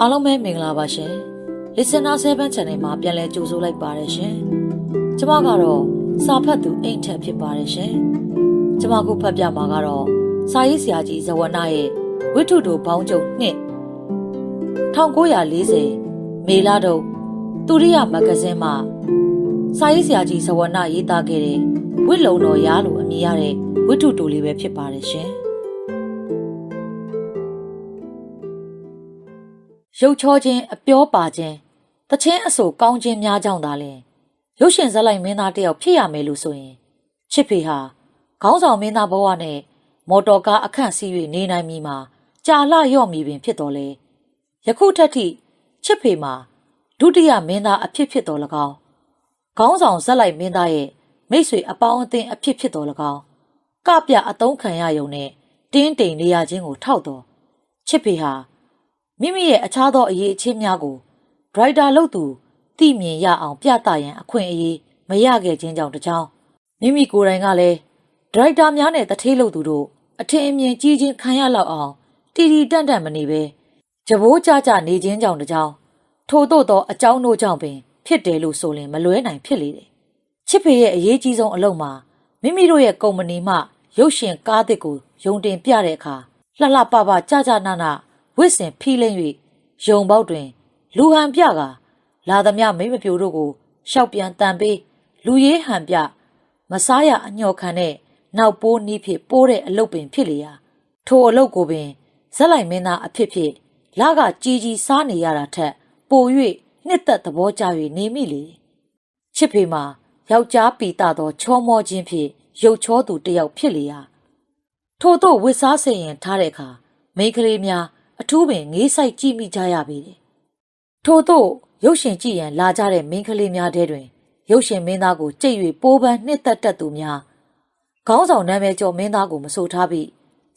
အားလုံးပဲမင်္ဂလာပါရှင် Listener 7 Channel မှာပြန်လည်ကြိုဆိုလိုက်ပါတယ်ရှင်ကျမကတော့စာဖတ်သူအိမ်ထက်ဖြစ်ပါတယ်ရှင်ကျမခုဖတ်ပြမှာကတော့စာရေးဆရာကြီးဇဝနာရဲ့ဝိထုတို့ဘောင်းကျုံနှစ်1940မေလတုန်းတူရိယမဂဇင်းမှာစာရေးဆရာကြီးဇဝနာရေးသားခဲ့တဲ့ဝိလုံတော်ရားလို့အမည်ရတဲ့ဝိထုတိုလေးပဲဖြစ်ပါတယ်ရှင် ရုပ်ချောခြင်းအပြောပါခြင်းတခြင်းအဆိုကောင်းခြင်းများကြောင့်သာလျှင်ရုပ်ရှင်ဇက်လိုက်မင်းသားတစ်ယောက်ဖြစ်ရမယ်လို့ဆိုရင်ချစ်ဖေဟာခေါင်းဆောင်မင်းသားဘဝနဲ့မော်တော်ကားအခန့်စီး၍နေနိုင်မည်မှာကြာလှရော့မည်ပင်ဖြစ်တော်လဲယခုထက်ထိချစ်ဖေမှာဒုတိယမင်းသားအဖြစ်ဖြစ်တော်၎င်းခေါင်းဆောင်ဇက်လိုက်မင်းသားရဲ့မိတ်ဆွေအပေါင်းအသင်းအဖြစ်ဖြစ်တော်၎င်းကပြအတုံးခံရယုံနဲ့တင်းတိမ်နေရခြင်းကိုထောက်တော်ချစ်ဖေဟာ မိမိရဲ့အခြားသောအရေးအချင်းများကိုဒရိုက်တာလုပ်သူသိမြင်ရအောင်ပြသရန်အခွင့်အရေးမရခဲ့ခြင်းကြောင့်တကြောင်မိမိကိုယ်တိုင်ကလည်းဒရိုက်တာများနဲ့တထေးလုပ်သူတို့အထင်အမြင်ကြီးချင်းခံရလောက်အောင်တီတီတန့်တန့်မနေပဲကြဘိုးကြကြနေခြင်းကြောင့်တကြောင်ထို့သောသောအကြောင်းတို့ကြောင့်ပင် ဖြစ်တယ်လို့ဆိုရင်မလွဲနိုင်ဖြစ်လေတယ်ချစ်ဖေရဲ့အရေးကြီးဆုံးအလုပ်မှာမိမိတို့ရဲ့ကုမ္ပဏီမှရုပ်ရှင်ကားသစ်ကိုယုံတင်ပြတဲ့အခါလှလှပပကြကြနာနာ ဝစ်စင်ဖီးလိမ့်၍ယုံပေါက်တွင် လူဟန်ပြကလာသမျှမိမပြိုတို့ကိုရှောက်ပြန်တန်ပေးလူရေးဟန်ပြမစားရအညော်ခံတဲ့နောက်ပိုးနီးဖြစ်ပိုးတဲ့အလုတ်ပင်ဖြစ်လေရာထိုအလုတ်ကိုပင်ဇက်လိုက်မင်းသားအဖြစ်ဖြစ်လာကကြီးကြီးစားနေရတာထက် ပို၍နှစ်သက်သဘောကျ၍နေမိလေချစ်ဖေမှာယောက်ျားပီတာသော ချောမောခြင်းဖြင့်ရုပ်ချောသူတစ်ယောက်ဖြစ်လေရာထို့သောဝစ်စားစင်ရင်ထားတဲ့အခါမိန်းကလေးများ အထူးပင်ငေးဆိုင်ကြည့်မိကြရပေတယ်။ထို့သောရုပ်ရှင်ကြည့်ရန်လာကြတဲ့မိန်းကလေးများထဲတွင် ရုပ်ရှင်မင်းသားကိုကြိတ်၍ပိုးပန်းနှစ်သက်တတ်သူများခေါင်းဆောင်နာမည်ကျော်မင်းသားကိုမဆိုထားပြီး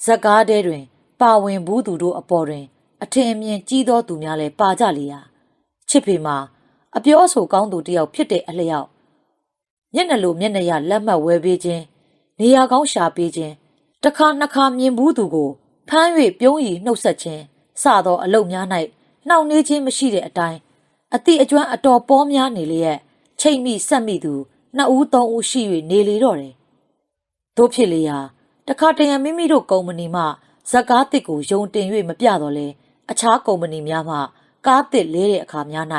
ဇက်ကားထဲတွင် ပါဝင်ဘူးသူတို့အပေါ်တွင် အထင်အမြင်ကြီးသောသူများလည်းပါကြလေရာချစ်ဖေမှာအပြောအဆိုကောင်းသူတစ်ယောက်ဖြစ်တဲ့အလျောက်မျက်နှာလိုမျက်နှာရလက်မှတ်ဝဲပေးခြင်းနေရာကောင်းရှာပေးခြင်းတစ်ခါနှစ်ခါမြင်ဘူးသူကို ဖမ်း၍ပြုံးရီနှုတ်ဆက်ခြင်းစသောအလုပ်များ၌နှောင့်နှေးခြင်းမရှိတဲ့အတိုင်းအတိအကျွမ်းအတော်ပေါများနေလျက်ချိန်မိဆက်မိသူနှစ်ဦးသုံးဦးရှိ၍နေလေတော့တယ်။တို့ဖြစ်လေရာတခါတရံမိမိတို့ကုမ္ပဏီမှဇက်ကားတစ်ကိုယုံတင်၍မပြတော့လဲအခြားကုမ္ပဏီများမှကားတစ်လဲတဲ့အခါများ၌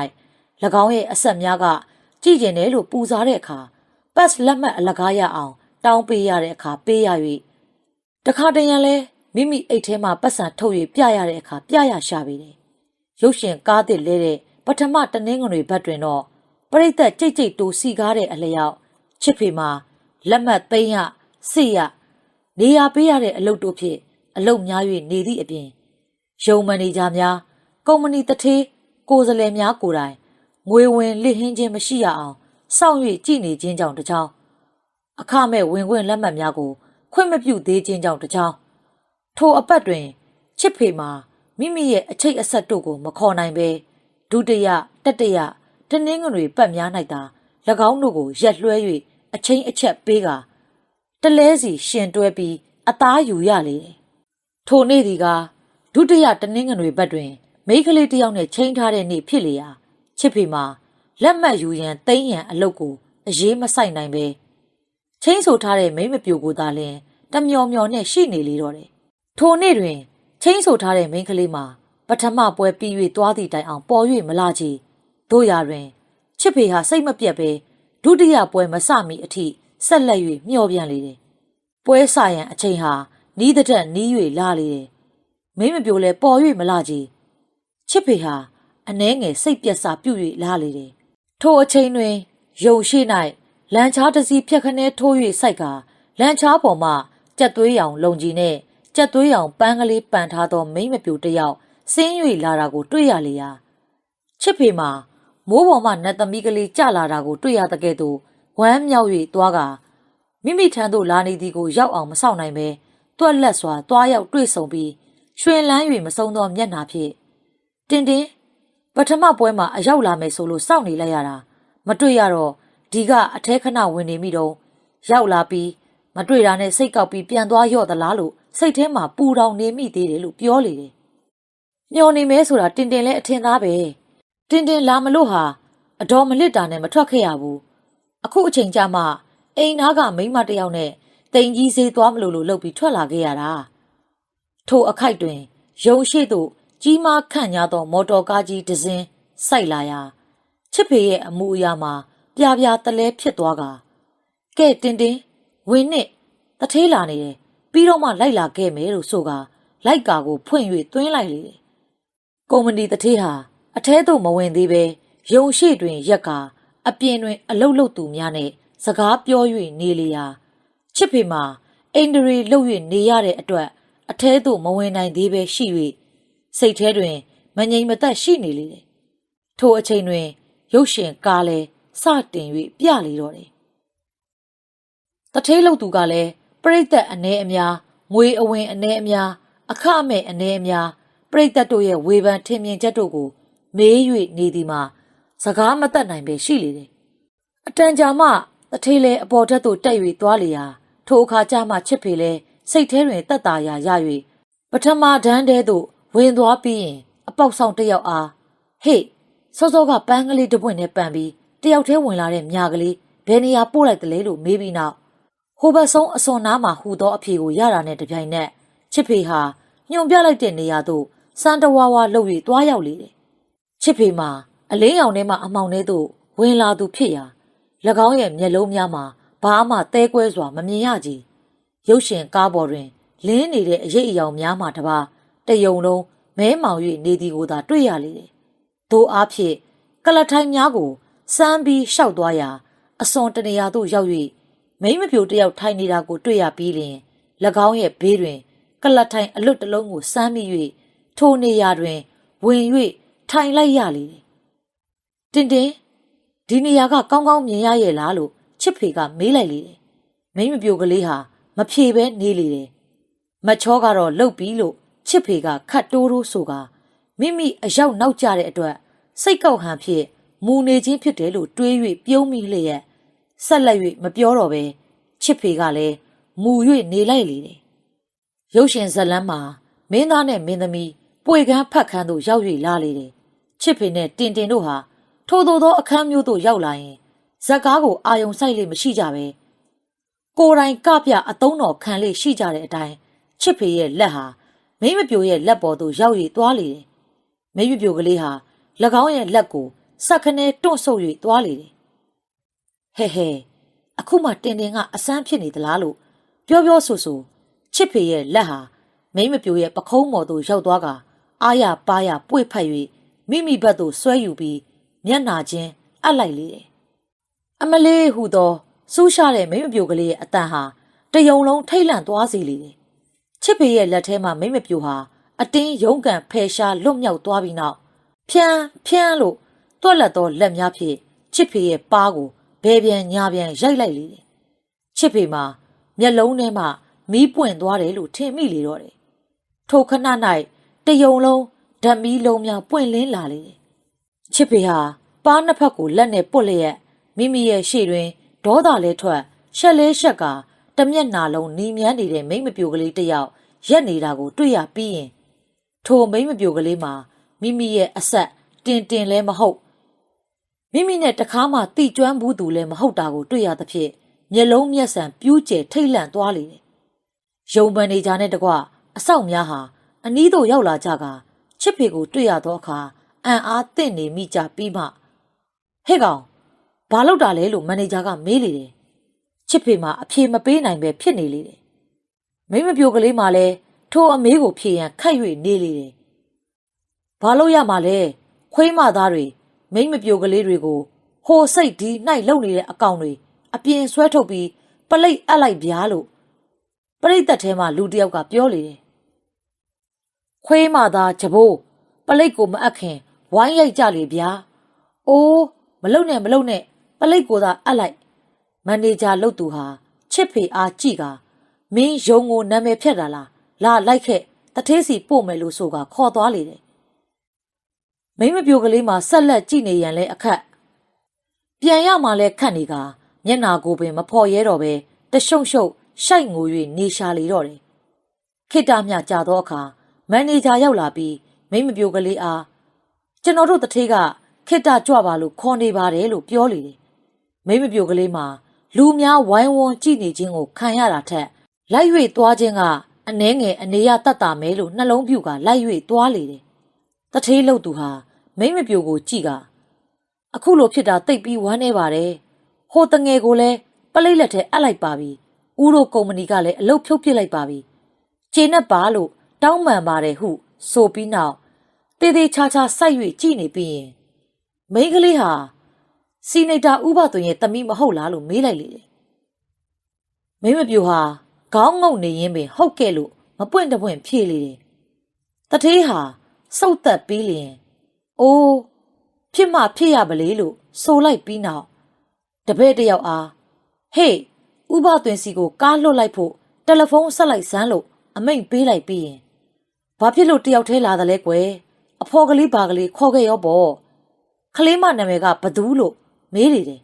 ၎င်းရဲ့အဆက်များကကြည်ကျင်တယ်လို့ပူဇော်တဲ့အခါပတ်လက်မှတ်အလကားရအောင် တောင်းပေးရတဲ့အခါပေးရ၍တခါတရံလဲ မိမိအိတ်ထဲမှာပတ်စံထုတ်၍ပြရတဲ့အခါပြရရှာပြီတယ်။ရုပ်ရှင်ကားတစ်လဲတဲ့ပထမတနင်္ဂနွေဘက်တွင်တော့ပရိသတ်ကြိတ်ကြိတ်တူစီကားတဲ့အလျောက်ချစ်ဖေမှာလက်မှတ်သိမ်းရစစ်ရနေရပေးရတဲ့အလုပ်တို့ဖြင့်အလုပ်များ၍နေသည့်အပြင်ရုံမန်နေဂျာများကုမ္ပဏီတထေးကိုယ်စားလှယ်များကိုယ်တိုင်ငွေဝင်လစ်ဟင်းခြင်းမရှိရအောင်စောင့်၍ကြည်နေခြင်းကြောင့်တကြောင်အခမဲ့ဝင်ခွင့်လက်မှတ်များကိုခွင့်မပြုသေးခြင်းကြောင့်တကြောင် ထိုအပတ်တွင်ချစ်ဖေမှာမိမိရဲ့အချိတ်အဆက်တို့ကိုမခေါ်နိုင်ပဲဒုတိယတတိယတနင်္ဂနွေပတ်များ၌သာ၎င်းတို့ကိုရက်လွှဲ၍အချင်းအချက်ပေးကာတလဲစီရှင်တွဲပြီးအသားယူရလေတယ်ထိုနေ့ဒီကဒုတိယတနင်္ဂနွေဘက်တွင် မိန်းကလေးတစ်ယောက်နဲ့ချိန်ထားတဲ့နေ့ဖြစ်လေရာချစ်ဖေမှာလက်မှတ်ယူရန်တိမ့်ရန်အလုပ်ကိုအရေးမဆိုင်နိုင်ပဲချင်းဆိုထားတဲ့မိမပြိုကိုသာလျှင်တမျော်မျော်နဲ့ရှိနေလေတော့တယ် ထိုနေ့တွင်ချင်းဆိုထားတဲ့မိန်းကလေးမှာပထမပွဲပြီး၍သွားသည့်တိုင်အောင်ပေါ်၍မလာချေတို့ရာတွင်ချစ်ဖေဟာစိတ်မပြတ်ပဲဒုတိယပွဲမစမီအထိဆက်လက်၍မျှော်ပြန်လေတယ်ပွဲစရန်အချိန်ဟာနီးတဲ့တက်နီး၍လာလေတယ်မင်းမပြိုလဲပေါ်၍မလာချေချစ်ဖေဟာအနှဲငယ်စိတ်ပြက်စာပြုတ်၍လာလေတယ်ထိုအချိန်တွင်ယုံရှိ၌လန်ချားတစီဖြက်ခနဲထိုး၍စိုက်ကလန်ချားပေါ်မှကြက်သွေးရောင် လုံကြီးနဲ့ ကြက်သွေးရောင်ပန်းကလေးပန်ထားသောမိမ့်မပြူတစ်ယောက်ဆင်း၍လာတာကိုတွေ့ရလေရာချစ်ဖေမှာမိုးပေါ်မှနတ်သမီးကလေးကြလာတာကိုတွေ့ရတဲ့ကဲ့သို့ဝမ်းမြောက်၍သွားကမိမိထံသို့လာနေသည်ကိုရောက်အောင်မဆောင်နိုင်ပဲတွက်လက်စွာသွားရောက်တွေ့ဆုံပြီးရွှင်လန်း၍မဆုံးသောမျက်နှာဖြင့်တင်တင်ပထမပွဲမှာအရောက်လာမယ်ဆိုလို့စောင့်နေလိုက်ရတာမတွေ့ရတော့ဒီကအထဲခဏဝင်နေမိတော့ရောက်လာပြီးမတွေ့တာနဲ့စိတ်ကောက်ပြီးပြန်သွားရော့သလားလို့ စိတ်ထဲမှာပူတောင်နေမိသေးတယ်လို့ပြောလေတယ်မျောနေမဲဆိုတာတင်တင်လဲအထင်သားပဲတင်တင်လာမလို့ဟာအတော်မလစ်တာနဲ့မထွက်ခဲ့ရဘူးအခုအချိန်ကြမှအိမ်သားကမိန်းမတစ်ယောက်နဲ့တိန်ကြီးစေးသွားမလို့လို့လှုပ်ပြီးထွက်လာခဲ့ရတာထိုအခိုက်တွင်ရုံရှိသို့ကြီးမားခန့်ညားသော မော်တော်ကားကြီးတစ်စင်းစိုက်လာရာချစ်ဖေရဲ့အမှုအရာမှာပြာပြာတလဲဖြစ်သွားကကဲတင်တင်ဝင်းနဲ့တထေးလာနေတယ် ပြီးတော့မှလိုက်လာခဲ့မယ်လို့ဆိုကလိုက်ကာကိုဖွင့်၍သွင်းလိုက်လေတယ်ကုမ္ပဏီတထေးဟာအထဲသို့မဝင်သေးပဲရုံရှိတွင်ရက်ကာအပြင်တွင် အလုတ်လုတ်သူများနဲ့စကားပြော၍နေလျာချစ်ဖေမှာအိန္ဒြေလှုပ်၍နေရတဲ့အတွက်အထဲသို့မဝင်နိုင်သေးပဲရှိ၍စိတ်ထဲတွင် မငြိမ်မသက်ရှိနေလေတယ်ထိုအချိန်တွင် ရုပ်ရှင်ကားလဲစတင်၍ပြလေတော့တယ်တထေးလုတ်သူကလည်း ပြိတ္တအ ਨੇ အများငွေအဝင်အ ਨੇ အများအခမဲ့အ ਨੇ အများပြိတ္တတို့ရဲ့ဝေဖန်ထင်မြင်ချက်တို့ကို မေး၍နေသည်မှာစကားမတတ်နိုင်ပဲရှိလေတယ်အတန်ကြာမှတထေးလဲအပေါ်ထက်သို့တက်၍သွားလျာထိုအခါကျမှချစ်ဖေလဲစိတ်ထဲတွင်တက်တာရာရ၍ပထမဒန်းတဲသို့ဝင်သွားပြီးရင်အပေါက်ဆောင်တစ်ယောက်အားဟေ့စောစောကပန်းကလေးတစ်ပွင့်နဲ့ပန်ပြီးတယောက်တည်းဝင်လာတဲ့မြာကလေးဘယ်နေရာပို့လိုက်တယ်လဲလို့မေးပြီးနောက် ဟိုဘက်ဆုံးအစွန်နားမှာဟူသောအဖြေကိုရတာနဲ့တပြိုင်နက်ချစ်ဖေဟာညွန်ပြလိုက်တဲ့နေရာသို့စံတဝါဝါလှုပ်၍တွားရောက်လေတယ်ချစ်ဖေမှာအလင်းရောင်ထဲမှအမောင်ထဲသို့ဝင်လာသူဖြစ်ရာ၎င်းရဲ့မျက်လုံးများမှာဘာမှသဲကွဲစွာမမြင်ရကြည်ရုပ်ရှင်ကားပေါ်တွင်လင်းနေတဲ့အရေးအယောင်များမှတပါတယုံလုံးမဲမောင်၍နေသည်ကိုသာတွေ့ရလေတယ်။သို့အားဖြင့်ကလထိုင်များကိုစမ်းပြီးရှောက်သွားရာအစွန်တနေရာသို့ရောက်၍ မိမပြိုတယောက်ထိုင်နေတာကိုတွေ့ရပြီးလျှင်၎င်းရဲ့ဘေးတွင် ကလထိုင်အလွတ်တလုံးကိုစမ်းမိ၍ထိုနေရာတွင် ဝင်၍ထိုင်လိုက်ရလေတယ်။တင်တင်ဒီနေရာကကောင်းကောင်းမြင်ရရဲ့လားလို့ချစ်ဖေကမေးလိုက်လေတယ်။မိမပြိုကလေးဟာမဖြေပဲနေလေတယ်။မချောကတော့လှုပ်ပြီးလို့ချစ်ဖေကခတ်တိုးတိုးဆိုကမိမိအရောက်နောက်ကျတဲ့အတွက်စိတ်ကောက်ဟန်ဖြစ်မူနေခြင်းဖြစ်တယ်လို့တွေး၍ပြုံးမိလျက် ဆက်လက်၍မပြောတော့ပဲချစ်ဖေကလည်းမူ၍နေလိုက်လေတယ်။ရုပ်ရှင်ဇလန်းမှာမင်းသားနဲ့မင်းသမီးပွေကန်းဖတ်ခန်းသို့ရောက်၍လာလေတယ်။ချစ်ဖေနဲ့တင်တင်တို့ဟာထို့သောသောအခန်းမျိုးသို့ရောက်လာရင်ဇက်ကားကိုအာယုံဆိုင်လေမရှိကြပဲကိုယ်တိုင်ကပြအသုံးတော်ခံလေရှိကြတဲ့အတိုင်းချစ်ဖေရဲ့လက်ဟာမိမပြိုရဲ့လက်ပေါ်သို့ရောက်၍သွားလေတယ်။မိမပြိုကလေးဟာ၎င်းရဲ့လက်ကိုစက်ခနဲတွန့်ဆုပ်၍သွားလေတယ်။ ဟဲဟဲအခုမှတင်တင်ကအစမ်းဖြစ်နေသလားလို့ပြောပြောဆိုဆိုချစ်ဖေရဲ့လက်ဟာမိမပြိုရဲ့ပခုံးပေါ်သို့ရောက်သွားကအာရပါရပွေ့ဖက်၍မိမိဘက်သို့ဆွဲယူပြီးမျက်နာချင်းအပ်လိုက်လေတယ်။အမလေးဟူသောစူးရှာတဲ့မိမပြိုကလေးရဲ့အတန်ဟာတယုံလုံးထိတ်လန့်သွားစေလေတယ်။ချစ်ဖေရဲ့လက်ထဲမှာမိမပြိုဟာအတင်းရုံးကန်ဖယ်ရှားလွတ်မြောက်သွားပြီးနောက်ဖြန်းဖြန်းလို့တွက်လက်သောလက်များဖြင့်ချစ်ဖေရဲ့ပါးကို ဘဲပြန်ညာပြန်ရိုက်လိုက်လေတယ်။ချစ်ဖေမှာမျက်လုံးထဲမှာမီးပွင့်သွားတယ်လို့ထင်မိလေတော့တယ်။ထိုခဏ၌တယုံလုံးဓာတ်မီးလုံးများပွင့်လင်းလာလေတယ်။ချစ်ဖေဟာပါးနှစ်ဖက်ကိုလက်နဲ့ပုတ်လျက်မိမိရဲ့ရှေ့တွင်ဒေါသလဲထွက်ရှက်လဲရှက်ကတမျက်နာလုံးနီမြန်းနေတဲ့မိမပြိုကလေးတစ်ယောက်ရက်နေတာကိုတွေ့ရပြီးရင်ထိုမိမပြိုကလေးမှာမိမိရဲ့အဆက်တင်တင်လဲမဟုတ် မိမိနဲ့တခါမှတိကျွမ်းဘူးသူလည်းမဟုတ်တာကိုတွေ့ရသဖြင့်မျက်လုံးမျက်စံပြူးကျဲထိတ်လန့်သွားလေတယ်။ယုံပန်နေကြတဲ့တကွအဆောက်များဟာအနီးသို့ရောက်လာကြကချစ်ဖေကိုတွေ့ရသောအခါအံ့အားသင့်နေမိကြပြီးမှဟဲ့ကောင်ဘာလုပ်တာလဲလို့မန်နေဂျာကမေးလေတယ်။ချစ်ဖေမှာအဖြေမပေးနိုင်ပဲဖြစ်နေလေတယ်။မိမပြိုကလေးမှလည်းထိုအမေးကိုဖြေရန်ခက်၍နေလေတယ်။ဘာလို့ရမှာလဲခွေးမသားတွေ မိမပြိုကလေးတွေကိုဟိုစိတ်ဒီနှိုက်လုံနေတဲ့အကောင်တွေအပြင်ဆွဲထုတ်ပြီးပလိတ်အပ်လိုက်ဗျာလို့ပရိသတ်ထဲမှာလူတစ်ယောက်ကပြောလေတယ်။ခွေးမသားဂျဘိုးပလိတ်ကိုမအပ်ခင်ဝိုင်းရိုက်ကြလေဗျာ။အိုးမလုံနဲ့မလုံနဲ့ပလိတ်ကိုသာအပ်လိုက်မန်နေဂျာလုပ်သူဟာချစ်ဖေအားကြည့်ကမင်းယုံကိုနာမည်ဖြတ်တာလားလာလိုက်ခဲ့တထေးစီပို့မယ်လို့ဆိုကခေါ်သွားလေတယ် မိမပြိုကလေးမှာဆက်လက်ကြည့်နေရန်လဲအခက်ပြန်ရမှလဲခတ်နေကမျက်နာကိုပင်မဖော်ရဲတော့ပဲတရှုံရှုပ်ရှိုက်ငို၍နေရှာလေတော့တယ်ခိတ္တမြကြာသောအခါမန်နေဂျာရောက်လာပြီးမိမပြိုကလေးအားကျွန်တော်တို့တထေးကခိတ္တကြွပါလို့ခေါ်နေပါတယ်လို့ပြောလေတယ်မိမပြိုကလေးမှာလူများဝိုင်းဝန်းကြည့်နေခြင်းကိုခံရတာထက်လိုက်၍သွားခြင်းကအနှဲငယ်အနေရတတ်တာမဲလို့နှလုံးပြူကလိုက်၍သွားလေတယ်တထေးလို့သူဟာ မိမပြိုကိုကြည့်ကအခုလိုဖြစ်တာတိတ်ပြီးဝမ်းနေပါတယ်ဟိုတငယ်ကိုလည်းပလိတ်လက်ထဲအပ်လိုက်ပါပြီဦးတို့ကုမ္ပဏီကလည်းအလုပ်ဖြုတ်ပစ်လိုက်ပါပြီခြေနဲ့ပါလို့တောင်းပန်ပါတယ်ဟု ဆိုပြီးနောက်တေးသေးချာချာစိုက်၍ကြည့်နေပြီးရင်မိန်းကလေးဟာစီနိတာဥပသွင်ရဲ့တမိမဟုတ်လားလို့မေးလိုက်လေတယ်မင်းမပြူဟာခေါင်းငုံနေရင်ပင်ဟုတ်ကဲ့လို့မပွင့်တပွင့်ဖြေလေတယ်တထေးဟာစုတ်သက်ပြီးလျင် အိုးဖြစ်မှဖြစ်ရပါလေလို့ဆိုလိုက်ပြီးနောက်တပည့်တယောက်အားဟေးဥပသွင်စီကိုကားလွတ်လိုက်ဖို့တယ်လီဖုန်းဆက်လိုက်စမ်းလို့အမိန့်ပေးလိုက်ပြီးရင်ဘာဖြစ်လို့တယောက်ထဲလာတယ်လဲကွယ်အဖော်ကလေးဘာကလေးခေါ်ခဲ့ရောပေါ့ကလေးမနာမည်ကဘသူလို့မေးနေတယ်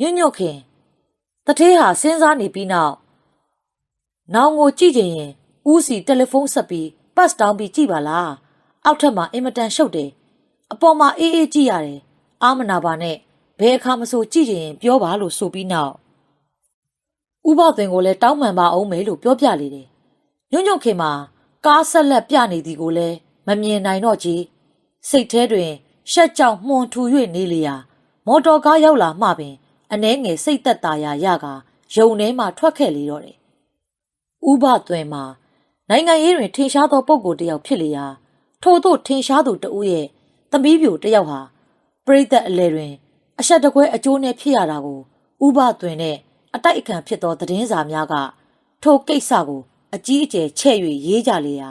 ညွန့်ညွန့်ခင်တထေးဟာစဉ်းစားနေပြီးနောက်နောင်ကိုကြည့်ချင်ရင်ဦးစီတယ်လီဖုန်းဆက်ပြီးပတ်တောင်းပြီးကြည့်ပါလားအောက်ထပ်မှာအင်မတန်ရှုပ်တယ် အပေါ်မှာအေးအေးကြည့်ရတယ်အာမနာပါနဲ့ဘယ်အခါမဆိုကြည့်ချင်ရင်ပြောပါလို့ဆိုပြီးနောက်ဥပသွင်ကိုလည်းတောင်းပန်ပါအောင်မယ်လို့ပြောပြလေတယ်ညွန့်ညွန့်ခင်မှာကားဆက်လက်ပြနေသည်ကိုလည်းမမြင်နိုင်တော့ကြီးစိတ်ထဲတွင်ရှက်ကြောင်မှွန်ထူ၍နေလျာမော်တော်ကားရောက်လာမှပင်အနှဲငယ်စိတ်သက်သာရာရကယုံထဲမှထွက်ခဲ့လေတော့တယ်ဥပသွင်မှာနိုင်ငံရေးတွင်ထင်ရှားသောပုဂ္ဂိုလ်တစ်ယောက်ဖြစ်လျာထို့သို့ထင်ရှားသူတဦးရဲ့ သမီးပြိုတစ်ယောက်ဟာပရိသတ်အလဲတွင် အဆက်တကွဲအကျိုးနဲ့ဖြစ်ရတာကိုဥပသွင်နဲ့အတိုက်အခံဖြစ်သောသတင်းစာများကထိုကိစ္စကို အကြီးအကျယ်ချဲ့၍ရေးကြလေရာ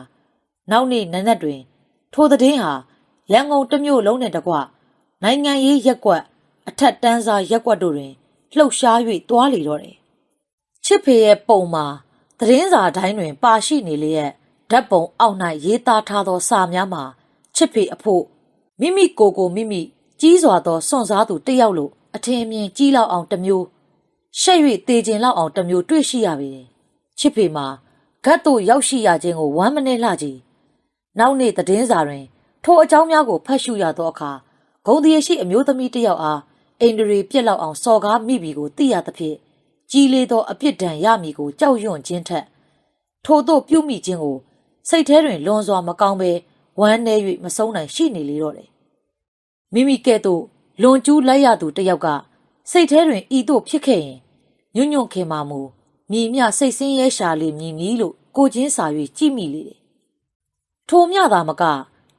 နောက်နေ့နံနက်တွင် ထိုသတင်းဟာရန်ကုန်တစ်မြို့လုံးနဲ့တကွနိုင်ငံရေးရက်ကွက်အထက်တန်းစားရက်ကွက်တို့တွင်လှုပ်ရှား၍တွားလေတော့တယ်ချစ်ဖေရဲ့ပုံမှာသတင်းစာတိုင်းတွင် ပါရှိနေလျက်ဓာတ်ပုံအောက်၌ရေးသားထားသောစာများမှာချစ်ဖေအဖို့ မိမိကိုယ်ကိုမိမိကြီးစွာသောစွန့်စားသူတစ်ယောက်လိုအထင်အမြင်ကြီးလောက်အောင်တစ်မျိုးရှက်၍တေကျင်လောက်အောင်တစ်မျိုးတွေ့ရှိရပေတယ်ချစ်ဖေမှာဂတ်တို့ရောက်ရှိရခြင်းကိုဝမ်းမနည်းလှကြည်နောက်နေ့သတင်းစာတွင် ထိုအကြောင်းများကိုဖတ်ရှုရသောအခါဂုံတရရှိအမျိုးသမီးတစ်ယောက်အားအိန္ဒြေပြက်လောက်အောင်စော်ကားမိပြီကိုသိရသဖြင့်ကြီးလေးသောအပြစ်ဒဏ်ရမည်ကိုကြောက်ရွံ့ခြင်းထက်ထို့သောပြုမိခြင်းကိုစိတ်ထဲတွင်လွန်စွာမကောင်းပဲ ဝမ်းနည်း၍မဆုံးနိုင်ရှိနေလေတော့တယ်မိမိကဲ့သို့လွန်ကျူးလိုက်ရသူတစ်ယောက်ကစိတ်ထဲတွင်ဤသို့ဖြစ်ခဲ့ရင်ညွန့်ညွန့်ခင်မာမူမြည်မြစိတ်ဆင်းရဲရှာလေမြည်မည်လို့ကိုချင်းစာ၍ကြည့်မိလေတယ်ထိုမြသာမက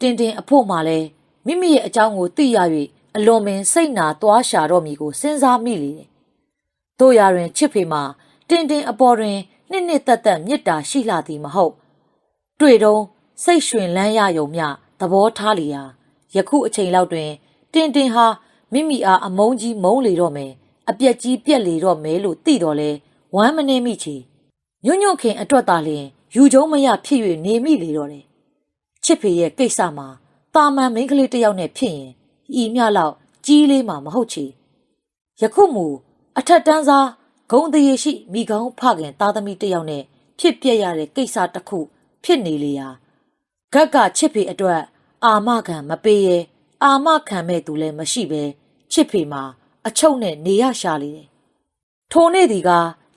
တင်တင်အဖို့မှလည်းမိမိရဲ့အကြောင်းကိုသိရ၍အလွန်ပင်စိတ်နာသွားရှာတော့မည်ကိုစဉ်းစားမိလေတယ်။တို့ရတွင်ချစ်ဖေမှာတင်တင်အပေါ်တွင်နှစ်နှစ်သက်သက်မေတ္တာရှိလာသည်မဟုတ်။တွေ့တော့ စိတ်ရွှင်လန်းရယုံမျှသဘောထားလျာယခုအချိန်လောက်တွင် တင်တင်ဟာမိမိအားအမုန်းကြီးမုန်းလေတော့မယ်အပြက်ကြီးပြက်လေတော့မယ်လို့သိတော်လဲဝမ်းမနေမိချေညွန့်ညွန့်ခင်အတွက်သာလျင်ယူကျုံမရဖြစ်၍နေမိလေတော့တယ်ချစ်ဖေရဲ့ကိစ္စမှာတာမန်မိန်းကလေးတစ်ယောက်နဲ့ဖြစ်ရင်ဤမြလောက်ကြီးလေးမှမဟုတ်ချေယခုမူအထက်တန်းစားဂုံတရေရှိမိကောင်းဖခင်သားသမီးတစ်ယောက်နဲ့ဖြစ်ပြက်ရတဲ့ကိစ္စတစ်ခုဖြစ်နေလေရာ ဂက်ကချစ်ဖေအတွက်အာမခံမပေးရဲအာမခံမဲ့သူလည်းမရှိပဲချစ်ဖေမှာအချုပ်နဲ့နေရရှာလေတယ်ထိုနေ့ဒီက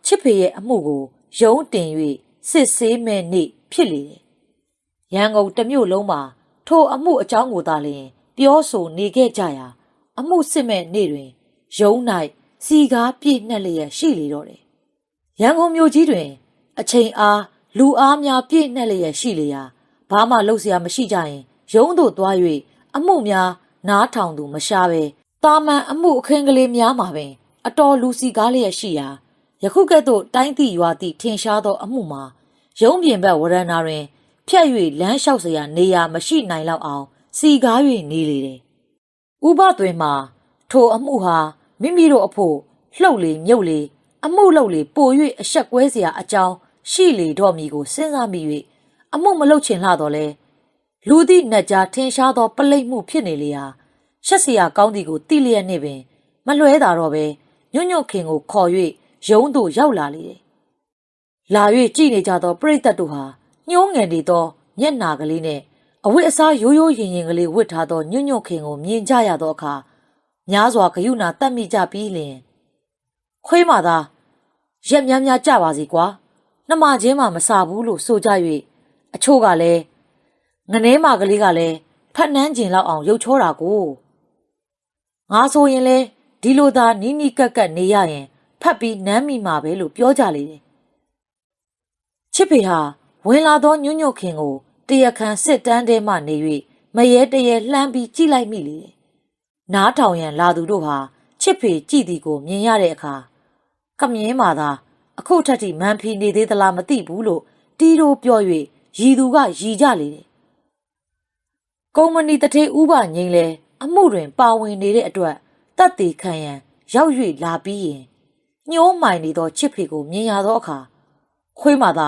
ချစ်ဖေရဲ့အမှုကိုယုံတင်၍စစ်ဆေးမဲ့နေ့ဖြစ်လေတယ်ရန်ကုန်တစ်မြို့လုံးမှာထိုအမှုအကြောင်းကိုသာလျှင်ပြောဆိုနေခဲ့ကြရာအမှုစစ်မဲ့နေ့တွင်ရုံး၌စီကားပြည့်နှက်လျက်ရှိလေတော့တယ်။ရန်ကုန်မြို့ကြီးတွင် အချိန်အားလူအားများပြည့်နှက်လျက်ရှိလေရာ ဘာမှလုပ်เสียမရှိကြရင် ရုံးသို့သွား၍အမှုများနားထောင်သူမရှာပဲတာမန်အမှုအခင်းကလေးများမှာပင် အတော်လူစီကားလျက်ရှိရာယခုကဲ့သို့တိုင်းသည့်ရွာသည့်ထင်ရှားသောအမှုမှာရုံးပြင်ဘက်ဝရဏာတွင်ဖြတ်၍လမ်းလျှောက်เสียနေရာမရှိနိုင်လောက်အောင်စီကား၍နေလေတယ်။ဥပသွင်မှာထိုအမှုဟာမိမိတို့အဖို့လှုပ်လေမြုပ်လေအမှုလှုပ်လေပို၍အဆက်ကွဲเสียအကြောင်းရှိလေတော့မည်ကိုစဉ်းစားမိ၍ အမှုမလုပ်ချင်လှတော့လဲလူသည့်နတ်ကြားထင်ရှားသောပလိတ်မှုဖြစ်နေလျာရှက်စရာကောင်းသည်ကိုတိလျက်နေပင် မလွဲတာတော့ပဲညွန့်ညွန့်ခင်ကိုခေါ်၍ရုံးသို့ရောက်လာလေတယ်။လာ၍ကြည်နေကြသောပရိသတ်တို့ဟာညှိုးငယ်နေသောမျက်နာကလေးနဲ့အဝတ်အစားရိုးရိုးရင်ရင်ကလေးဝတ်ထားသောညွန့်ညွန့်ခင်ကိုမြင်ကြရသောအခါများစွာဂယုဏတတ်မိကြပြီးလျင်ခွေးမသာရက်များများကြပါစီကွာနှမချင်းမှမစဘူးလို့ဆိုကြ၍ အချို့ကလည်းငနဲမကလေးကလည်းဖတ်နှန်းကျင်လောက်အောင်ရုပ်ချောတာကိုငါဆိုရင်လေဒီလိုသာနီးနီးကပ်ကပ်နေရရင်ဖတ်ပြီးနမ်းမိမှာပဲလို့ပြောကြလေတယ်ချစ်ဖေဟာဝင်လာသောညွန့်ညွန့်ခင်ကိုတရခန်စစ်တန်းထဲမှနေ၍မရဲတရဲလှမ်းပြီးကြည့်လိုက်မိလေတယ်နားထောင်ရန်လာသူတို့ဟာချစ်ဖေကြည့်သည်ကိုမြင်ရတဲ့အခါခမင်းမာသာအခုထက်ထိမန်ဖီနေသေးသလားမသိဘူးလို့တီးတိုးပြော၍ ရည်သူကရည်ကြလေတယ်ကုမ္ပဏီတထေဥပငိမ့်လဲအမှုတွင်ပါဝင်နေတဲ့အတွက်တတ်သေးခံရန်ရောက်၍လာပြီးရင်ညှိုးမိုင်နေသောချစ်ဖေကိုမြင်ရသောအခါခွေးမာသာ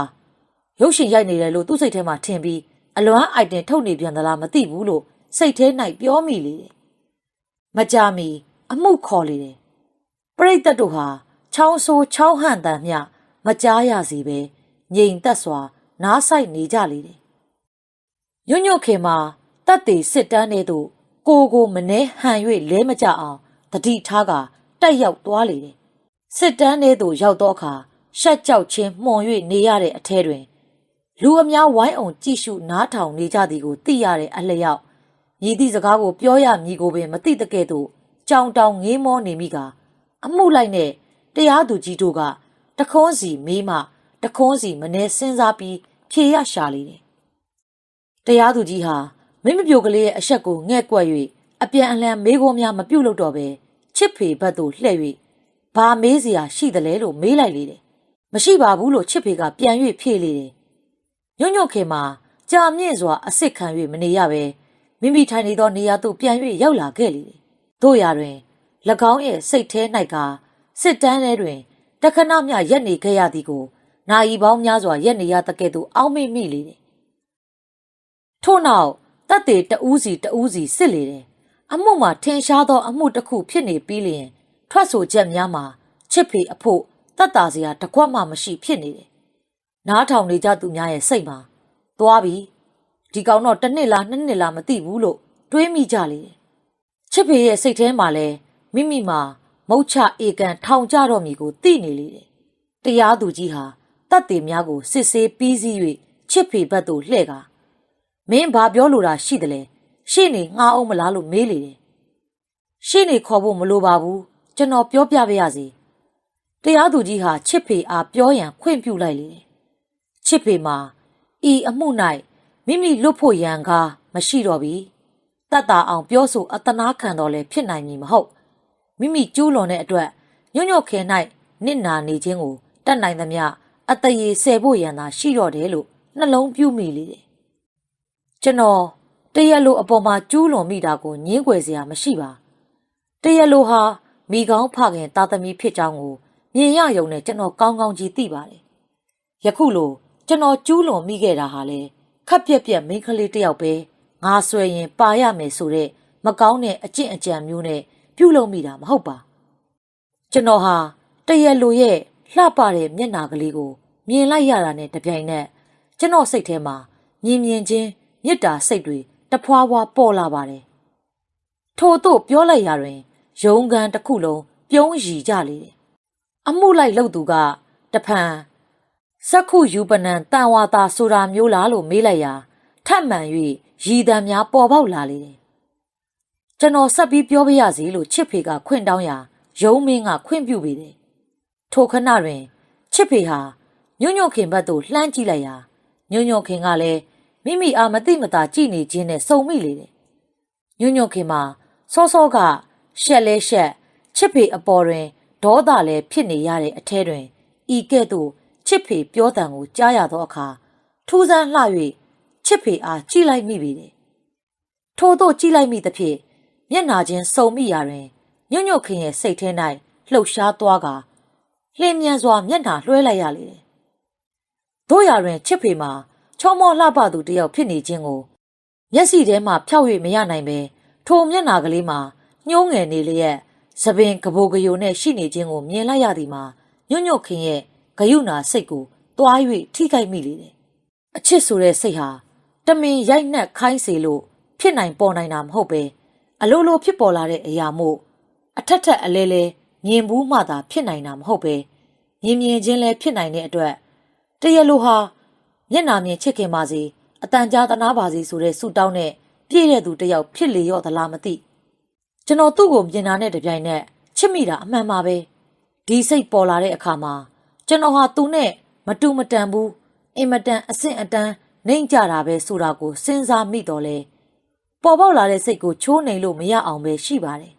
ရုပ်ရှင်ရိုက်နေတယ်လို့သူ့စိတ်ထဲမှာထင်ပြီးအလွမ်းအိုက်တင်ထုတ်နေပြန်သလားမသိဘူးလို့စိတ်ထဲ၌ပြောမိလေတယ်။မကြမီအမှုခေါ်လေတယ်။ပရိသတ်တို့ဟာချောင်းဆိုးချောင်းဟန်တန်မျှမကြားရစီပဲငြိမ်သက်စွာ နားဆိုင်နေကြလေတယ်။ညွန့်ညွန့်ခင်မှာတတ်သေးစစ်တန်းတဲ့သို့ကိုကိုမနှဲဟန်၍လဲမကြအောင်တတိထားကတက်ရောက်သွားလေတယ်။စစ်တန်းတဲ့သို့ရောက်တော့အခါရှက်ကြောက်ချင်းမှုန်၍နေရတဲ့အထဲတွင်လူအများဝိုင်းအောင်ကြည့်ရှုနားထောင်နေကြသည်ကိုသိရတဲ့အလျောက်မြည်သည့်စကားကိုပြောရမည်ကိုပင်မသိတကဲ့သို့ကြောင်တောင်ငေးမောနေမိကအမှုလိုက်နဲ့တရားသူကြီးတို့ကတခွန်းစီမေးမှတခွန်းစီမနေစဉ်းစားပြီး ဖြေရရှာလေတယ်။တရားသူကြီးဟာမိမပြိုကလေးရဲ့အဆက်ကိုငဲ့ကွက်၍အပြန်အလှန်မေးခွန်းများမပြုတ်လို့တော့ပဲချစ်ဖေဘက်သို့လှည့်၍ဘာမေးစရာရှိသလဲလို့မေးလိုက်လေတယ်။မရှိပါဘူးလို့ချစ်ဖေကပြန်၍ဖြေလေတယ်။ညွန့်ညွန့်ခင်မှာကြာမြင့်စွာအစ်စ်ခံ၍မနေရပဲမိမိထိုင်နေသောနေရာသို့ပြန်၍ရောက်လာခဲ့လေတယ်။တို့ရာတွင်၎င်းရဲ့စိတ်ထဲ၌ကစစ်တန်းထဲတွင်တခဏမျှရက်နေခဲ့ရသည်ကို နာယီပေါင်းများစွာရက်နေရတကဲ့သို့အောက်မေ့မိလေတယ်။ထို့နောက်တပ်တေတဦးစီတဦးစီစစ်လေတယ်။အမှုမှာထင်ရှားသောအမှုတစ်ခုဖြစ်နေပြီးလျင်ထွက်ဆိုချက်များမှာချစ်ဖေအဖို့တတ်တာစရာတကွက်မှမရှိဖြစ်နေတယ်။နားထောင်နေကြသူများရဲ့စိတ်မှာသွားပြီဒီကောင်တော့တစ်နှစ်လားနှစ်နှစ်လားမသိဘူးလို့တွေးမိကြလေတယ်။ချစ်ဖေရဲ့စိတ်ထဲမှာလဲမိမိမှာမုတ်ချအေကန်ထောင်ကြတော့မည်ကိုသိနေလေတယ်။တရားသူကြီးဟာ တတ်တယ်များကိုစစ်ဆေးပြီးစီး၍ချစ်ဖေဘက်သို့လှည့်ကာမင်းဘာပြောလိုတာရှိတယ်လဲရှေ့နေငှားအောင်မလားလို့မေးလေတယ်။ရှေ့နေခေါ်ဖို့မလိုပါဘူးကျွန်တော်ပြောပြပါရစေ။တရားသူကြီးဟာချစ်ဖေအားပြောရန်ခွင့်ပြုလိုက်လေတယ်။ချစ်ဖေမှာဤအမှု၌မိမိလွတ်ဖို့ရန်ကားမရှိတော့ပြီ။တတ်တာအောင်ပြောဆိုအတနာခံတော်လဲဖြစ်နိုင်မည်မဟုတ်။မိမိကျူးလွန်တဲ့အတွက်ညွန့်ညွန့်ခင်၌နစ်နာနေခြင်းကိုတတ်နိုင်သမျှ အတရေဆယ်ဖို့ရန်သာရှိတော့တယ်လို့နှလုံးပြူးမိလေတယ်။ကျွန်တော်တရက်လိုအပေါ်မှာကျူးလွန်မိတာကိုငင်းွယ်စရာမရှိပါ။တရက်လိုဟာမိကောင်းဖခင်သားသမီးဖြစ်ကြောင်းကိုမြင်ရယုံနဲ့ကျွန်တော်ကောင်းကောင်းကြီးသိပါတယ်။ယခုလိုကျွန်တော်ကျူးလွန်မိခဲ့တာဟာလေခက်ပြက်ပြက်မိန်းကလေးတယောက်ပဲငါဆွဲရင်ပါရမယ်ဆိုတဲ့မကောင်းတဲ့အကျင့်အကြံမျိုးနဲ့ပြုလုပ်မိတာမဟုတ်ပါ ကျွန်တော်ဟာတရက်လိုရဲ့လှပတဲ့မျက်နာကလေးကို မြင်လိုက်ရတာနဲ့တပြိုင်နက်ကျွန်တော်စိတ်ထဲမှာမြင်မြင်ချင်းမေတ္တာစိတ်တွေတဖွာဖွာပေါ်လာပါတယ်ထို့သို့ပြောလိုက်ရတွင်ရုံကန်တစ်ခုလုံးပြုံးရည်ကြလေတယ်အမှုလိုက်လှုပ်သူကတဖန်စက္ခုယူပနံတန်ဝါတာဆိုတာမျိုးလားလို့မေးလိုက်ရာထပ်မှန်၍ရည်တံများပေါ်ပေါက်လာလေတယ်ကျွန်တော်ဆက်ပြီးပြောပြရစီလို့ချစ်ဖေကခွင့်တောင်းရာရုံးမင်းကခွင့်ပြုပေတယ်ထိုခဏတွင်ချစ်ဖေဟာ ညွန့်ညွန့်ခင်ဘက်သို့လှမ်းကြည့်လိုက်ရာညွန့်ညွန့်ခင်ကလည်းမိမိအားမသိမသာကြည့်နေခြင်းနဲ့စုံမိလေတယ်ညွန့်ညွန့်ခင်မှာစောစောကရှက်လဲရှက်ချစ်ဖေအပေါ်တွင်ဒေါသလည်းဖြစ်နေရတဲ့အထဲတွင်ဤကဲ့သို့ချစ်ဖေပြောတံကိုကြားရသောအခါထူးဆန်းလှ၍ချစ်ဖေအားကြည့်လိုက်မိပေတယ်ထို့သို့ကြည့်လိုက်မိသဖြင့်မျက်နာချင်းစုံမိရာတွင်ညွန့်ညွန့်ခင်ရဲ့စိတ်ထဲ၌လှုပ်ရှားသွားကာလင်းမြန်စွာမျက်နှာလွှဲလိုက်ရလေတယ်။ တို့ရတွင်ချစ်ဖေမှာချောမောလှပသူတယောက်ဖြစ်နေခြင်းကိုမျက်စိထဲမှာဖျောက်၍မရနိုင်ပဲထိုမျက်နှာကလေးမှာညှိုးငယ်နေလျက်သပင်ကဘိုကယိုနဲ့ရှိနေခြင်းကိုမြင်လိုက်ရသည်မှာညွန့်ညွန့်ခင်ရဲ့ဂယုဏစိတ်ကိုတွား၍ထိခိုက်မိလေတယ်။အချစ်ဆိုတဲ့စိတ်ဟာတမင်ရိုက်နှက်ခိုင်းစေလို့ဖြစ်နိုင်ပေါ်နိုင်တာမဟုတ်ပဲအလိုလိုဖြစ်ပေါ်လာတဲ့အရာမို့အထက်ထက်အလဲလဲမြင်ဘူးမှသာဖြစ်နိုင်တာမဟုတ်ပဲမြင်မြင်ချင်းလဲဖြစ်နိုင်တဲ့အတွက် တရလိုဟာမျက်နာမြင်ချစ်ခင်ပါစေအတန်ကြားသနာပါစေဆိုတဲ့ဆုတောင်းနဲ့ပြည့်တဲ့သူတစ်ယောက်ဖြစ်လေရော့သလားမသိကျွန်တော်သူ့ကိုမြင်တာနဲ့တပြိုင်နက်ချစ်မိတာအမှန်ပါပဲဒီစိတ်ပေါ်လာတဲ့အခါမှာကျွန်တော်ဟာသူနဲ့မတူမတန်ဘူးအင်မတန်အဆင့်အတန်းနှိမ့်ကြတာပဲဆိုတာကိုစဉ်းစားမိတော့လဲပေါ်ပေါက်လာတဲ့စိတ်ကိုချိုးနှိမ်လို့မရအောင်ပဲရှိပါတယ်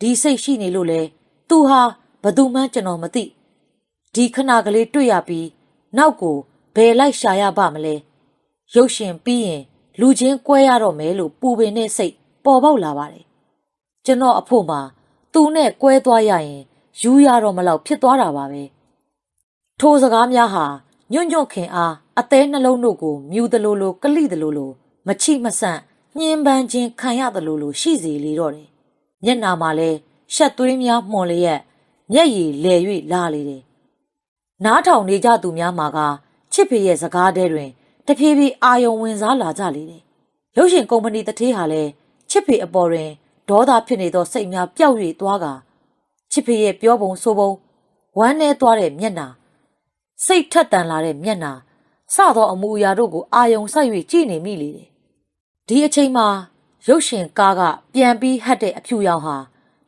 ဒီစိတ်ရှိနေလို့လဲသူဟာဘသူမှကျွန်တော်မသိဒီခဏကလေးတွေ့ရပြီး နောက်ကိုဘယ်လိုက်ရှာရပါမလဲရုပ်ရှင်ပြီးရင်လူချင်းကွဲရတော့မယ်လို့ပူပင်တဲ့စိတ်ပေါ်ပေါက်လာပါတယ်ကျွန်တော်အဖို့မှာသူနဲ့ကွဲသွားရရင်ယူရတော့မလောက်ဖြစ်သွားတာပါပဲထိုစကားများဟာညွန့်ညွန့်ခင်အားအသေးနှလုံးတို့ကိုမြူတလိုလိုကလိတလိုလိုမချိမဆန့်ညှင်းပန်းခြင်းခံရသလိုလိုရှိစေလေတော့တယ်မျက်နာမှာလဲရှက်သွေးများမှုန်လျက်မျက်ရည်လဲ၍လာလေတယ် နားထောင်နေကြသူများမှာကချစ်ဖေရဲ့စကားတဲတွင်တဖြည်းဖြည်းအာယုံဝင်စားလာကြလေတယ်ရုပ်ရှင်ကုမ္ပဏီတထေးဟာလဲချစ်ဖေအပေါ်တွင်ဒေါသဖြစ်နေသောစိတ်များပျောက်၍သွားကချစ်ဖေရဲ့ပြောပုံဆိုပုံဝမ်းနည်းသွားတဲ့မျက်နာစိတ်ထက်သန်လာတဲ့မျက်နာစသောအမူအရာတို့ကိုအာယုံစိုက်၍ကြည့်နေမိလေတယ်ဒီအချိန်မှာရုပ်ရှင်ကားကပြန်ပြီးဟတ်တဲ့အဖြူရောင်ဟာ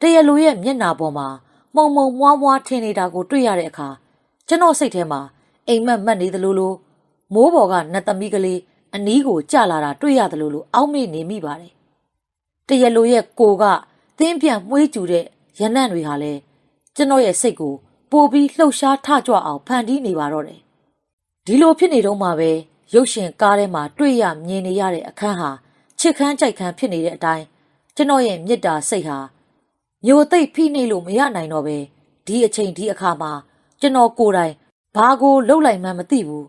တရလိုရဲ့မျက်နာပေါ်မှာမှုံမှုံမွားမွားထင်နေတာကိုတွေ့ရတဲ့အခါ ကျွန်တော်စိတ်ထဲမှာအိမ်မက်မက်နေသလိုလိုမိုးပေါ်ကနတ်သမီးကလေးအနီးကိုကြလာတာတွေ့ရတယ်လို့လို့အောက်မေ့နေမိပါတယ်။တရလိုရဲ့ကိုကသင်းပြန်မှွေးကျူတဲ့ရနံ့တွေဟာလည်းကျွန်တော်ရဲ့စိတ်ကိုပိုပြီးလှုပ်ရှားထကြွအောင်ဖန်တီးနေပါတော့တယ်။ဒီလိုဖြစ်နေတော့မှပဲရုပ်ရှင်ကားထဲမှာတွေ့ရမြင်နေရတဲ့အခန်းဟာချစ်ခမ်းကြိုက်ခမ်းဖြစ်နေတဲ့အတိုင်းကျွန်တော်ရဲ့မေတ္တာစိတ်ဟာမျိုးသိပ်ဖိနှိပ်လို့မရနိုင်တော့ပဲဒီအချိန်ဒီအခါမှာ ကျွန်တော်ကိုယ်တိုင်ဘာကိုလှုပ်လိုက်မှန်းမသိဘူး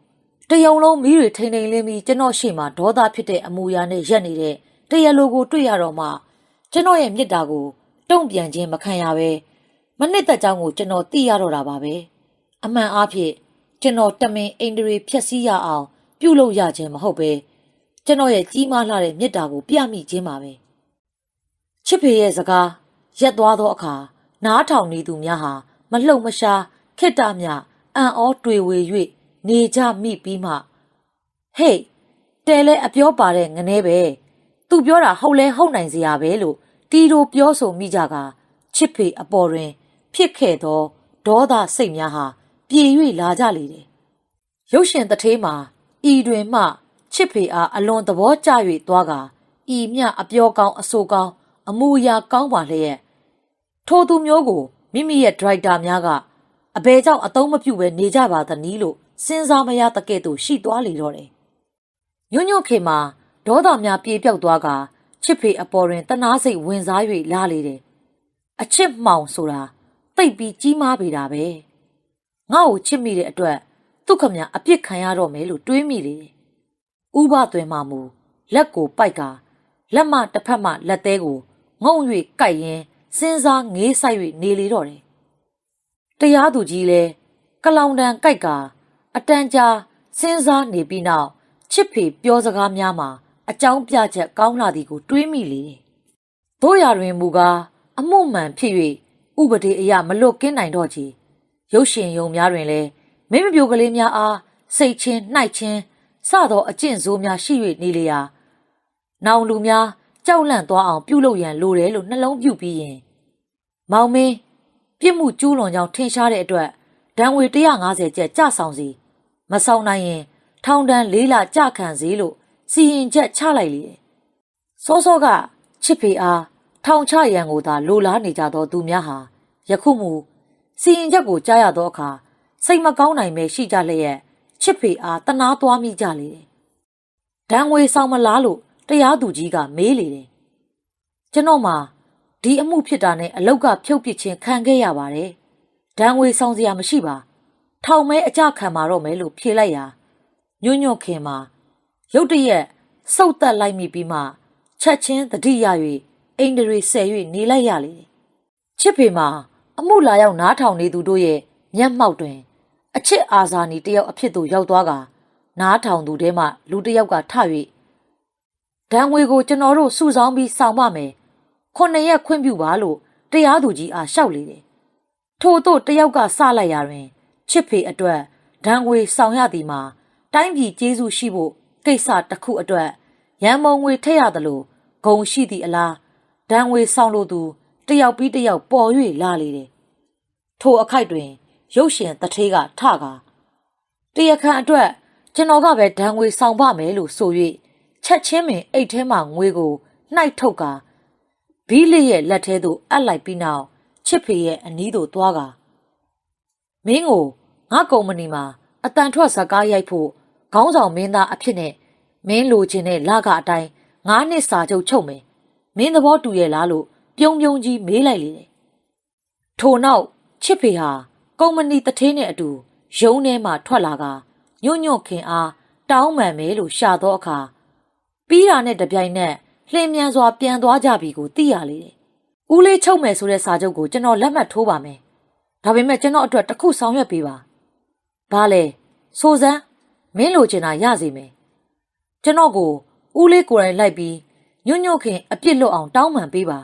တယုံလုံးမီးတွေထိန်ထိန်လင်းပြီးကျွန်တော်ရှေ့မှာဒေါသဖြစ်တဲ့အမူအရာနဲ့ရက်နေတဲ့တရလိုကိုတွေ့ရတော့မှကျွန်တော်ရဲ့မေတ္တာကိုတုံ့ပြန်ခြင်းမခံရပဲမနစ်သက်ကြောင်းကိုကျွန်တော်သိရတော့တာပါပဲအမှန်အားဖြင့်ကျွန်တော်တမင်အိန္ဒြေဖြက်စီးရအောင်ပြုလုပ်ရခြင်းမဟုတ်ပဲကျွန်တော်ရဲ့ကြီးမားလာတဲ့မေတ္တာကိုပြမိခြင်းပါပဲချစ်ဖေရဲ့စကားရက်သွားသောအခါနားထောင်နေသူများဟာမလှုပ်မရှား ခိတ္တမြအံ့ဩတွေဝေ၍နေကြမိပြီးမှဟေ့တဲလဲအပြောပါတဲ့ငနေပဲသူပြောတာဟုတ်လဲဟုတ်နိုင်စရာပဲလို့တီတိုပြောဆိုမိကြကချစ်ဖေအပေါ်တွင် ဖြစ်ခဲ့သောဒေါသစိတ်များဟာပြေ၍လာကြလေတယ်ရုပ်ရှင်တထေးမှာဤတွင်မှချစ်ဖေအားအလွန်သဘောကျ၍သွားကဤမြအပြောကောင်းအဆိုကောင်းအမူအရာကောင်းပါလျက်ထိုသူမျိုးကိုမိမိရဲ့ဒရိုက်တာများက အဘယ်ကြောင့်အသုံးမပြုဘဲနေကြပါသနည်းလို့စဉ်းစားမရတကဲ့သို့ရှိသွားလေတော့တယ်။ညွန့်ညွန့်ခေမှာဒေါသများပြေပြောက်သွားကချစ်ဖေအပေါ်တွင်တနာစိတ်ဝင်စား၍လာလေတယ်။အချစ်မှောင်ဆိုတာတိတ်ပြီးကြီးမားပေတာပဲ။ငါ့ကိုချစ်မိတဲ့အတွက်သူခမအပြစ်ခံရတော့မယ်လို့တွေးမိလေတယ်။ဥပသွင်းမှမူလက်ကိုပိုက်ကလက်မတစ်ဖက်မှလက်သေးကိုငုံ၍ကိုက်ရင်စဉ်းစားငေးဆိုင်၍နေလေတော့တယ်။ တရားသူကြီးလဲကလောင်တန်ကြိုက်ကာအတန်ကြာစဉ်းစားနေပြီးနောက်ချစ်ဖေပြောစကားများမှာအကြောင်းပြချက်ကောင်းလာသည်ကိုတွေးမိလေတယ်။တို့ရတွင်မူကားအမှုမှန်ဖြစ်၍ဥပဒေအရမလွတ်ကင်းနိုင်တော့ချေရုပ်ရှင်ယုံများတွင်လည်းမင်းမပြိုကလေးများအားစိတ်ချင်းနှိုက်ချင်းစသောအကျင့်ဆိုးများရှိ၍နေလေရာနောင်လူများကြောက်လန့်သွားအောင်ပြုလုပ်ရန်လိုတယ်လို့နှလုံးပြုပြီးရင်မောင်မင်း ပြစ်မှုကျူးလွန်ကြောင်းထင်ရှားတဲ့အတွက်ဒဏ်ငွေ150ကျပ်ကြဆောင်စီမဆောင်နိုင်ရင် ထောင်ဒဏ်၄လကြခံစေလို့စီရင်ချက်ချလိုက်လေတယ်စောစောကချစ်ဖေအားထောင်ချရန်ကိုသာလိုလားနေကြသောသူများဟာယခုမူစီရင်ချက်ကိုကြားရသောအခါစိတ်မကောင်းနိုင်ပဲရှိကြလျက်ချစ်ဖေအားတနာသွားမိကြလေတယ်ဒဏ်ငွေဆောင်မလားလို့တရားသူကြီးကမေးလေတယ်ကျွန်တော်မှ ဒီအမှုဖြစ်တာနဲ့အလောက်ကဖြုတ်ပစ်ခြင်းခံခဲ့ရပါတယ်ဒဏ်ငွေဆောင်စရာမရှိပါထောင်မဲအကြခံมาတော့မယ်လို့ဖြေလိုက်ရာညွန့်ညွန့်ခင်မှာရုတ်တရက်စုတ်တက်လိုက်မိပြီးမှချက်ချင်းတတိယ၍အိန္ဒြေဆယ်၍နေလိုက်ရလေချစ်ဖေမှာအမှုလာရောက်နားထောင်နေသူတို့ရဲ့မျက်မှောက်တွင်အချစ်အာဇာနီတယောက်အဖြစ်သို့ရောက်သွားကနားထောင်သူထဲမှလူတစ်ယောက်ကထ၍ဒဏ်ငွေကိုကျွန်တော်တို့စုဆောင်းပြီးဆောင်ပါမယ် ခုနှစ်ရက်ခွင့်ပြုပါလို့တရားသူကြီးအားလျှောက်လေတယ်ထို့သို့တစ်ယောက်ကစလိုက်ရာတွင် ချစ်ဖေအတွက်ဒဏ်ငွေဆောင်ရသည်မှာတိုင်းပြည်ကျေးဇူးရှိဖို့ကိစ္စတစ်ခုအတွက်ရန်မုံငွေထည့်ရသလိုဂုံရှိသည့်အလားဒဏ်ငွေဆောင်လို့သူတစ်ယောက်ပြီးတစ်ယောက်ပေါ်၍လာလေတယ်ထိုအခိုက်တွင် ရုပ်ရှင်တထေးကထကားတရခန်အတွက်ကျွန်တော်ကပဲဒဏ်ငွေဆောင်ပါမယ်လို့ဆို၍ချက်ချင်းပင်အိတ်ထဲမှငွေကိုနှိုက်ထုတ်ကာ ဘီလီရဲ့လက်ထဲသို့အပ်လိုက်ပြီးနောက်ချစ်ဖေရဲ့အနီးသို့သွားကာမင်းကိုငါကုမ္ပဏီမှာအတန်ထွက်ဇကားရိုက်ဖို့ခေါင်းဆောင်မင်းသားအဖြစ်နဲ့မင်းလိုချင်တဲ့လကအတိုင်းငါးနှစ်စာချုပ်ချုပ်မယ်မင်းသဘောတူရဲ့လားလို့ပြုံးပြုံးကြီးမေးလိုက်လေတယ်ထို့နောက်ချစ်ဖေဟာကုမ္ပဏီတထေးနဲ့အတူရုံးထဲမှထွက်လာကညွန့်ညွန့်ခင်အားတောင်းပန်မယ်လို့ရှာတော့အခါပြီးတာနဲ့တပြိုင်နက် လှင်မြန်စွာပြန်သွားကြပြီကိုသိရလေတယ်။ဦးလေးချုပ်မယ်ဆိုတဲ့စာချုပ်ကိုကျွန်တော်လက်မှတ်ထိုးပါမယ်။ဒါပေမဲ့ကျွန်တော်အတွက်တစ်ခုဆောင်ရွက်ပေးပါ။ဘာလဲ။ဆိုစမ်းမင်းလိုချင်တာရစီမယ်။ကျွန်တော်ကိုဦးလေးကိုယ်တိုင်လိုက်ပြီးညွန့်ညွန့်ခင်အပြစ်လွတ်အောင်တောင်းပန်ပေးပါ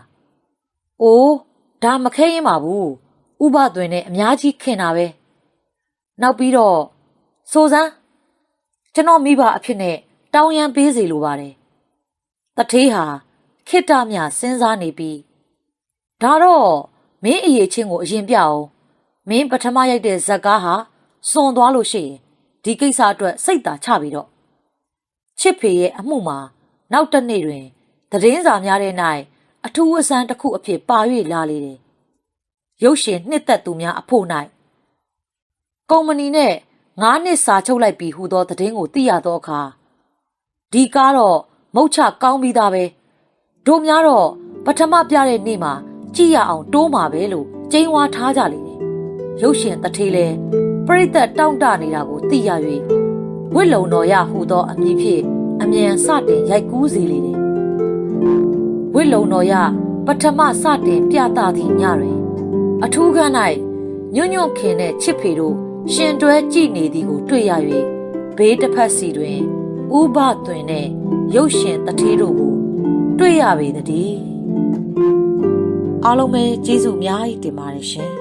။အိုးဒါမခဲရင်ပါဘူး။ဥပသွင်းနဲ့အများကြီးခင်တာပဲ။နောက်ပြီးတော့ဆိုစမ်းကျွန်တော်မိဘအဖြစ်နဲ့တောင်းရန်ပေးစီလိုပါတယ်။ တထေးဟာခိတ္တမြစဉ်းစားနေပြီးဒါတော့မင်းအရေးချင်းကိုအရင်ပြအောင်မင်းပထမရိုက်တဲ့ဇက်ကားဟာစွန်သွားလို့ရှိရင်ဒီကိစ္စအတွက်စိတ်သာချပြီးတော့ချစ်ဖေရဲ့အမှုမှာနောက်တစ်နေ့တွင်သတင်းစာများတဲ့၌အထူးအစမ်းတစ်ခုအဖြစ်ပါ၍လာလေတယ်။ရုပ်ရှင်နှစ်သက်သူများအဖို့၌ကုမ္ပဏီနဲ့ငါးနှစ်စာချုပ်လိုက်ပြီဟူသောသတင်းကိုသိရသောအခါဒီကားတော့ မုတ်ချကောင်းပြီးသားပဲတို့များတော့ပထမပြတဲ့နေ့မှာကြည့်ရအောင်တိုးမှာပဲလို့ကျင်းဝါထားကြလေတယ်ရုပ်ရှင်တထေးလဲပြိသက်တောင့်တနေတာကိုသိရ၍ဝစ်လုံတော်ရဟူသောအမည်ဖြင့်အမြန်စတင်ရိုက်ကူးစေလေတယ်ဝစ်လုံတော်ရပထမစတင်ပြသသည့်ညတွင်အထူးခန်း၌ညွန့်ညွန့်ခင်တဲ့ချစ်ဖေတို့ရှင်တွဲကြည့်နေသည်ကိုတွေ့ရ၍ဘေးတစ်ဖက်စီတွင် ဥပသွင်တဲ့ရုပ်ရှင်တထေးတို့ကိုတွေ့ရပေသည်။အားလုံးပဲကျေးဇူးအများကြီးတင်ပါတယ်ရှင်။